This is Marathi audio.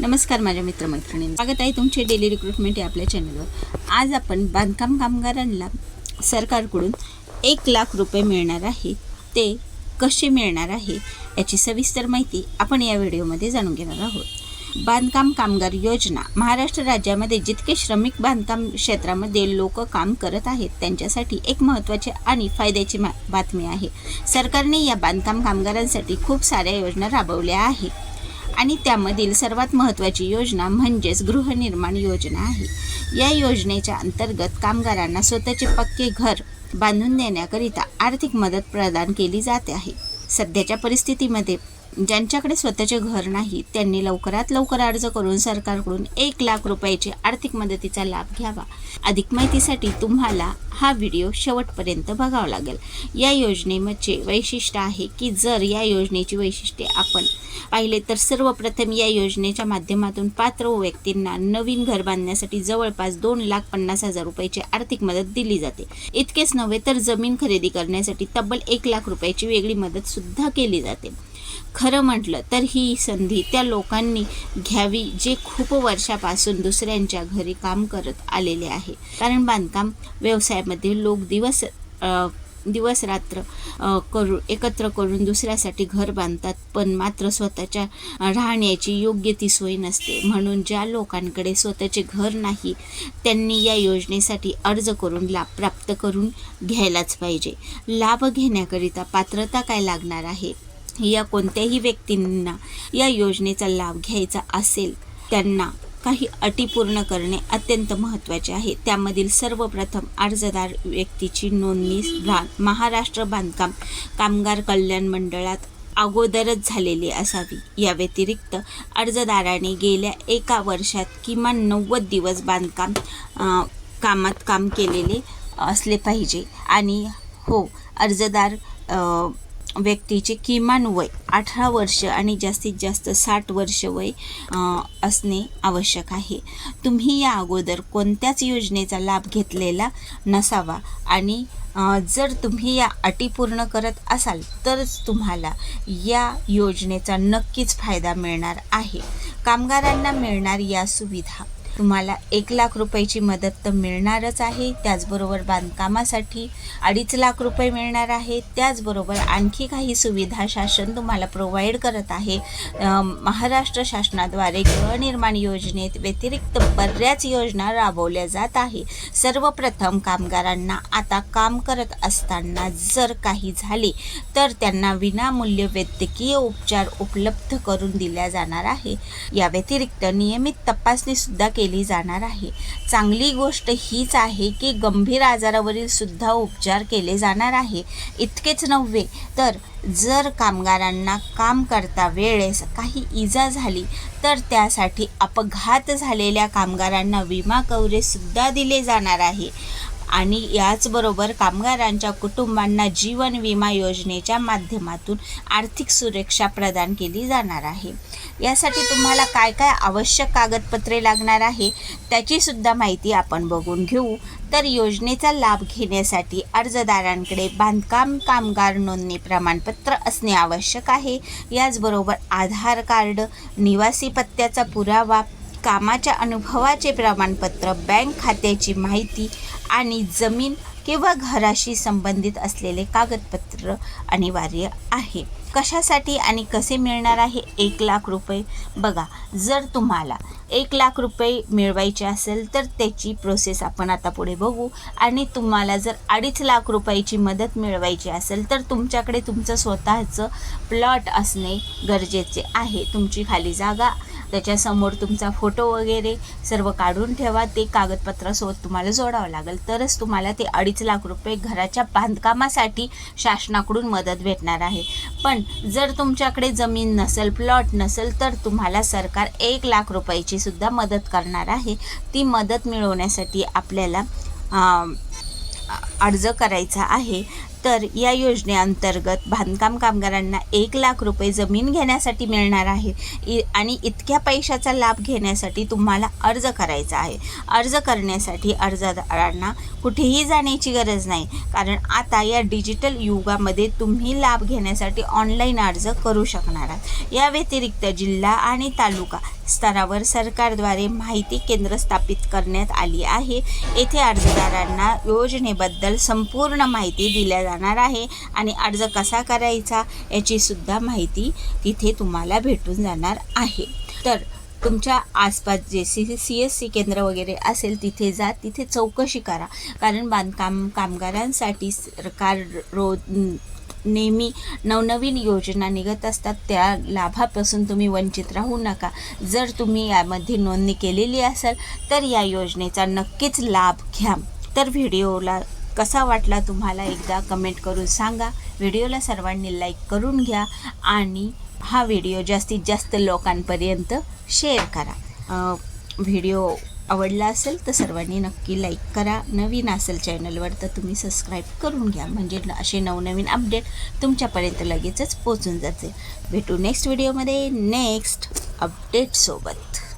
नमस्कार माझ्या मित्रमैत्रिणी स्वागत आहे तुमचे डेली रिक्रुटमेंट या आपल्या चॅनलवर आज आपण बांधकाम कामगारांना सरकारकडून एक लाख रुपये मिळणार आहे. ते कसे मिळणार आहे याची सविस्तर माहिती आपण या व्हिडिओमध्ये जाणून घेणार आहोत. बांधकाम कामगार योजना. महाराष्ट्र राज्यामध्ये जितके श्रमिक बांधकाम क्षेत्रामध्ये लोक काम करत आहेत त्यांच्यासाठी एक महत्त्वाची आणि फायद्याची मा बातमी आहे. सरकारने या बांधकाम कामगारांसाठी खूप साऱ्या योजना राबवल्या आहेत. आणि त्यामधील सर्वात महत्त्वाची योजना म्हणजेच गृहनिर्माण योजना आहे. या योजनेच्या अंतर्गत कामगारांना स्वतःचे पक्के घर बांधून देण्याकरिता आर्थिक मदत प्रदान केली जाते आहे. सध्याच्या परिस्थितीमध्ये ज्यांच्याकडे स्वतःचे घर नाही त्यांनी लवकरात लवकर अर्ज करून सरकारकडून एक लाख रुपयाची आर्थिक मदतीचा लाभ घ्यावा. अधिक माहितीसाठी तुम्हाला हा व्हिडिओ शेवटपर्यंत बघावा लागेल. या योजनेमध्ये वैशिष्ट्य आहे की जर या योजनेची वैशिष्ट्ये आपण पाहिले तर सर्वप्रथम या योजनेच्या माध्यमातून पात्र व्यक्तींना नवीन घर बांधण्यासाठी जवळपास दोन लाख पन्नास हजार रुपयाची आर्थिक मदत दिली जाते. इतकेच नव्हे तर जमीन खरेदी करण्यासाठी तब्बल एक लाख रुपयाची वेगळी मदत सुद्धा केली जाते. खरं म्हटलं तर ही संधी त्या लोकांनी घ्यावी जे खूप वर्षापासून दुसऱ्यांच्या घरी काम करत आलेले आहे. कारण बांधकाम व्यवसायामध्ये लोक दिवस अ, दिवस रात्र करू एकत्र करून दुसऱ्यासाठी घर बांधतात पण मात्र स्वतःच्या राहण्याची योग्य ती सोय नसते. म्हणून ज्या लोकांकडे स्वतःचे घर नाही त्यांनी या योजनेसाठी अर्ज करून लाभ प्राप्त करून घ्यायलाच पाहिजे. लाभ घेण्याकरिता पात्रता काय लागणार आहे? या कोणत्याही व्यक्तींना या योजनेचा लाभ घ्यायचा असेल त्यांना काही अटी पूर्ण करणे अत्यंत महत्त्वाचे आहे. त्यामधील सर्वप्रथम अर्जदार व्यक्तीची नोंदणी महाराष्ट्र बांधकाम कामगार कल्याण मंडळात अगोदरच झालेली असावी. या व्यतिरिक्त अर्जदाराने गेल्या एका वर्षात किमान नव्वद दिवस बांधकाम कामात काम केलेले असले पाहिजे. आणि हो अर्जदार व्यक्तीचे किमान वय अठरा वर्ष आणि जास्तीत जास्त साठ वर्ष वय असणे आवश्यक आहे. तुम्ही या अगोदर कोणत्याच योजनेचा लाभ घेतलेला नसावा आणि जर तुम्ही या अटी पूर्ण करत असाल तरच तुम्हाला या योजनेचा नक्कीच फायदा मिळणार आहे. कामगारांना मिळणार या सुविधा. तुम्हाला एक लाख रुपयाची मदत तर मिळणारच आहे. त्याचबरोबर बांधकामासाठी अडीच लाख रुपये मिळणार आहे. त्याचबरोबर आणखी काही सुविधा शासन तुम्हाला प्रोव्हाइड करत आहे. महाराष्ट्र शासनाद्वारे गृहनिर्माण योजनेत व्यतिरिक्त बऱ्याच योजना राबवल्या जात आहे. सर्वप्रथम कामगारांना आता काम करत असताना जर काही झाले तर त्यांना विनामूल्य वैद्यकीय उपचार उपलब्ध करून दिल्या जाणार आहे. या व्यतिरिक्त नियमित तपासणीसुद्धा केली केली जाणार आहे. चांगली गोष्ट हीच आहे की गंभीर आजारावरील सुद्धा उपचार केले जाणार आहे. इतकेच नव्हे तर जर कामगारांना काम करता वेळेस काही इजा झाली तर त्यासाठी अपघात झालेल्या कामगारांना विमा कवरेजसुद्धा दिले जाणार आहे. आणि याचबरोबर कामगारांच्या कुटुंबांना जीवन विमा योजनेच्या माध्यमातून आर्थिक सुरक्षा प्रदान केली जाणार आहे. यासाठी तुम्हाला काय काय आवश्यक कागदपत्रे लागणार आहे त्याची सुद्धा माहिती आपण बघून घेऊ. तर योजनेचा लाभ घेण्यासाठी अर्जदारांकडे बांधकाम कामगार नोंदणी प्रमाणपत्र असणे आवश्यक आहे. याचबरोबर आधार कार्ड निवासी पत्त्याचा पुरावा कामाच्या अनुभवाचे प्रमाणपत्र बँक खात्याची माहिती आणि जमीन किंवा घराशी संबंधित असलेले कागदपत्र अनिवार्य आहे. कशासाठी आणि कसे मिळणार आहे एक लाख रुपये? बघा जर तुम्हाला एक लाख रुपये मिळवायचे असेल तर त्याची प्रोसेस आपण आता पुढे बघू. आणि तुम्हाला जर अडीच लाख रुपयाची मदत मिळवायची असेल तर तुमच्याकडे तुमचं स्वतःचं प्लॉट असणे गरजेचे आहे. तुमची खाली जागा त्याच्यासमोर तुमचा फोटो वगैरे सर्व काढून ठेवा. ते कागदपत्रासोबत तुम्हाला जोडावं लागेल. तरच तुम्हाला ते अडीच लाख रुपये घराच्या बांधकामासाठी शासनाकडून मदत भेटणार आहे. पण जर तुमच्याकडे जमीन नसेल प्लॉट नसेल तर तुम्हाला सरकार एक लाख रुपयाची सुद्धा मदत करणार आहे. ती मदत मिळवण्यासाठी आपल्याला अर्ज करायचा आहे. तर या योजनेअंतर्गत बांधकाम कामगारांना एक लाख रुपये जमीन घेण्यासाठी मिळणार आहे. इ आणि इतक्या पैशाचा लाभ घेण्यासाठी तुम्हाला अर्ज करायचा आहे. अर्ज करण्यासाठी अर्जदारांना कुठेही जाण्याची गरज नाही. कारण आता या डिजिटल युगामध्ये तुम्ही लाभ घेण्यासाठी ऑनलाईन अर्ज करू शकणार आहात. या व्यतिरिक्त जिल्हा आणि तालुका स्तरावर सरकारद्वारे माहिती केंद्र स्थापित करण्यात आली आहे. येथे अर्जदारांना योजनेबद्दल संपूर्ण माहिती दिल्या जाणार आहे आणि अर्ज कसा करायचा याचीसुद्धा माहिती तिथे तुम्हाला भेटून जाणार आहे. तर तुमच्या आसपास जे सी सी एस सी केंद्र वगैरे असेल तिथे जा तिथे चौकशी करा. कारण बांधकाम कामगारांसाठी सरकार रोज नेहमी नवनवीन योजना निघत असतात त्या लाभापासून तुम्ही वंचित राहू नका. जर तुम्ही यामध्ये नोंदणी केलेली असेल तर या योजनेचा नक्कीच लाभ घ्या. तर व्हिडिओला कसा वाटला तुम्हाला एकदा कमेंट करून सांगा. व्हिडिओला सर्वांनी लाईक करून घ्या आणि हा व्हिडिओ जास्तीत जास्त लोकांपर्यंत शेअर करा. व्हिडिओ आवडला असेल तर सर्वांनी नक्की लाईक करा. नवीन असेल चॅनलवर तर तुम्ही सबस्क्राईब करून घ्या. म्हणजे न- असे नवनवीन अपडेट तुमच्यापर्यंत लगेचच पोचून जाते. भेटू नेक्स्ट व्हिडिओमध्ये नेक्स्ट अपडेटसोबत